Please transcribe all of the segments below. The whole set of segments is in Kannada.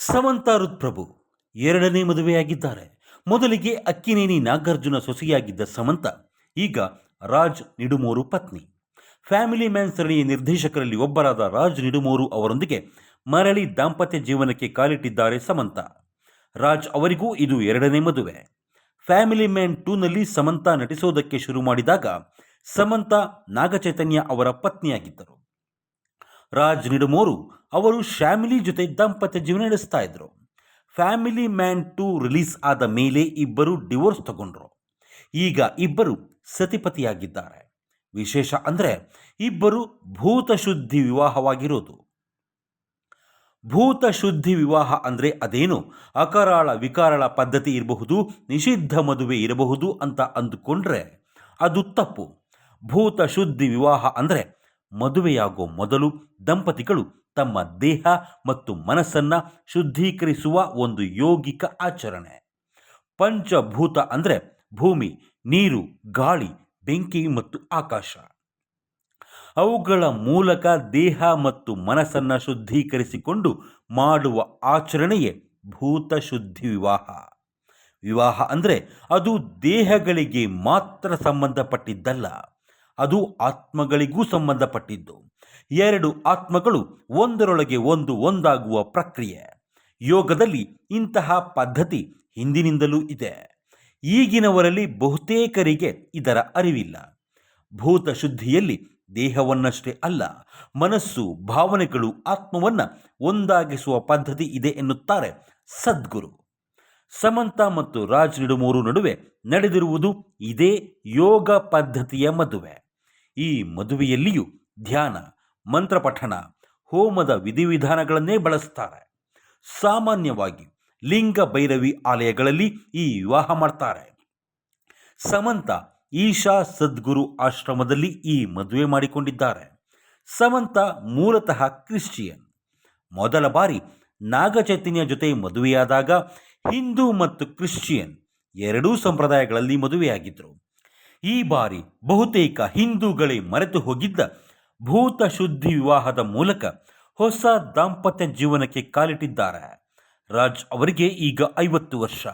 ಸಮಂತ ರುದ್ಪ್ರಭು ಎರಡನೇ ಮದುವೆಯಾಗಿದ್ದಾರೆ. ಮೊದಲಿಗೆ ಅಕ್ಕಿನೇನಿ ನಾಗಾರ್ಜುನ ಸೊಸೆಯಾಗಿದ್ದ ಸಮಂತ, ಈಗ ರಾಜ್ ನಿಡುಮೂರು ಪತ್ನಿ. ಫ್ಯಾಮಿಲಿ ಮ್ಯಾನ್ ಸರಣಿಯ ನಿರ್ದೇಶಕರಲ್ಲಿ ಒಬ್ಬರಾದ ರಾಜ್ ನಿಡುಮೂರು ಅವರೊಂದಿಗೆ ಮರಳಿ ದಾಂಪತ್ಯ ಜೀವನಕ್ಕೆ ಕಾಲಿಟ್ಟಿದ್ದಾರೆ ಸಮಂತ. ರಾಜ್ ಅವರಿಗೂ ಇದು ಎರಡನೇ ಮದುವೆ. ಫ್ಯಾಮಿಲಿ ಮ್ಯಾನ್ ಟೂನಲ್ಲಿ ಸಮಂತ ನಟಿಸೋದಕ್ಕೆ ಶುರು ಮಾಡಿದಾಗ ಸಮಂತ ನಾಗಚೈತನ್ಯ ಅವರ ಪತ್ನಿಯಾಗಿದ್ದರು. ರಾಜ್ ನಿಡುಮೋರು ಅವರು ಫ್ಯಾಮಿಲಿ ಜೊತೆ ದಾಂಪತ್ಯ ಜೀವನ ನಡೆಸ್ತಾ ಇದ್ರು. ಫ್ಯಾಮಿಲಿ ಮ್ಯಾನ್ ಟು ರಿಲೀಸ್ ಆದ ಮೇಲೆ ಇಬ್ಬರು ಡಿವೋರ್ಸ್ ತಗೊಂಡ್ರು. ಈಗ ಇಬ್ಬರು ಸತಿಪತಿಯಾಗಿದ್ದಾರೆ. ವಿಶೇಷ ಅಂದರೆ ಇಬ್ಬರು ಭೂತ ಶುದ್ಧಿ ವಿವಾಹವಾಗಿರೋದು. ಭೂತ ಶುದ್ಧಿ ವಿವಾಹ ಅಂದರೆ ಅದೇನು? ಅಕರಾಳ ವಿಕಾರಳ ಪದ್ಧತಿ ಇರಬಹುದು, ನಿಷಿದ್ಧ ಮದುವೆ ಇರಬಹುದು ಅಂತ ಅಂದುಕೊಂಡ್ರೆ ಅದು ತಪ್ಪು. ಭೂತ ಶುದ್ಧಿ ವಿವಾಹ ಅಂದರೆ ಮದುವೆಯಾಗೋ ಮೊದಲು ದಂಪತಿಗಳು ತಮ್ಮ ದೇಹ ಮತ್ತು ಮನಸ್ಸನ್ನು ಶುದ್ಧೀಕರಿಸುವ ಒಂದು ಯೋಗಿಕ ಆಚರಣೆ. ಪಂಚಭೂತ ಅಂದರೆ ಭೂಮಿ, ನೀರು, ಗಾಳಿ, ಬೆಂಕಿ ಮತ್ತು ಆಕಾಶ. ಅವುಗಳ ಮೂಲಕ ದೇಹ ಮತ್ತು ಮನಸ್ಸನ್ನು ಶುದ್ಧೀಕರಿಸಿಕೊಂಡು ಮಾಡುವ ಆಚರಣೆಯೇ ಭೂತ ಶುದ್ಧಿ ವಿವಾಹ. ವಿವಾಹ ಅಂದರೆ ಅದು ದೇಹಗಳಿಗೆ ಮಾತ್ರ ಸಂಬಂಧಪಟ್ಟಿದ್ದಲ್ಲ. ಅದು ಆತ್ಮಗಳಿಗೂ ಸಂಬಂಧಪಟ್ಟಿದ್ದು. ಎರಡು ಆತ್ಮಗಳು ಒಂದರೊಳಗೆ ಒಂದು ಒಂದಾಗುವ ಪ್ರಕ್ರಿಯೆ. ಯೋಗದಲ್ಲಿ ಇಂತಹ ಪದ್ಧತಿ ಹಿಂದಿನಿಂದಲೂ ಇದೆ. ಈಗಿನವರಲ್ಲಿ ಬಹುತೇಕರಿಗೆ ಇದರ ಅರಿವಿಲ್ಲ. ಭೂತ ಶುದ್ಧಿಯಲ್ಲಿ ದೇಹವನ್ನಷ್ಟೇ ಅಲ್ಲ, ಮನಸ್ಸು, ಭಾವನೆಗಳು, ಆತ್ಮವನ್ನು ಒಂದಾಗಿಸುವ ಪದ್ಧತಿ ಇದೆ ಎನ್ನುತ್ತಾರೆ ಸದ್ಗುರು. ಸಮಂತ ಮತ್ತು ರಾಜ್ ನಿಡುಮೂರು ನಡುವೆ ನಡೆದಿರುವುದು ಇದೇ ಯೋಗ ಪದ್ಧತಿಯ ಮದುವೆ. ಈ ಮದುವೆಯಲ್ಲಿಯೂ ಧ್ಯಾನ, ಮಂತ್ರಪಠಣ, ಹೋಮದ ವಿಧಿವಿಧಾನಗಳನ್ನೇ ಬಳಸ್ತಾರೆ. ಸಾಮಾನ್ಯವಾಗಿ ಲಿಂಗ ಭೈರವಿ ಆಲಯಗಳಲ್ಲಿ ಈ ವಿವಾಹ ಮಾಡ್ತಾರೆ. ಸಮಂತ ಈಶಾ ಸದ್ಗುರು ಆಶ್ರಮದಲ್ಲಿ ಈ ಮದುವೆ ಮಾಡಿಕೊಂಡಿದ್ದಾರೆ. ಸಮಂತ ಮೂಲತಃ ಕ್ರಿಶ್ಚಿಯನ್. ಮೊದಲ ಬಾರಿ ನಾಗಚೈತನ್ಯ ಜೊತೆ ಮದುವೆಯಾದಾಗ ಹಿಂದೂ ಮತ್ತು ಕ್ರಿಶ್ಚಿಯನ್ ಎರಡೂ ಸಂಪ್ರದಾಯಗಳಲ್ಲಿ ಮದುವೆಯಾಗಿದ್ದರು ಈ ಬಾರಿ ಬಹುತೇಕ ಹಿಂದೂಗಳೇ ಮರೆತು ಹೋಗಿದ್ದ ಭೂತ ಶುದ್ಧಿ ವಿವಾಹದ ಮೂಲಕ ಹೊಸ ದಾಂಪತ್ಯ ಜೀವನಕ್ಕೆ ಕಾಲಿಟ್ಟಿದ್ದಾರೆ. ರಾಜ್ ಅವರಿಗೆ ಈಗ ಐವತ್ತು ವರ್ಷ,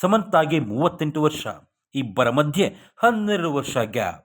ಸಮಂತಾಗೆ ಮೂವತ್ತೆಂಟು ವರ್ಷ, ಇಬ್ಬರ ಮಧ್ಯೆ ಹನ್ನೆರಡು ವರ್ಷ ಗ್ಯಾಪ್.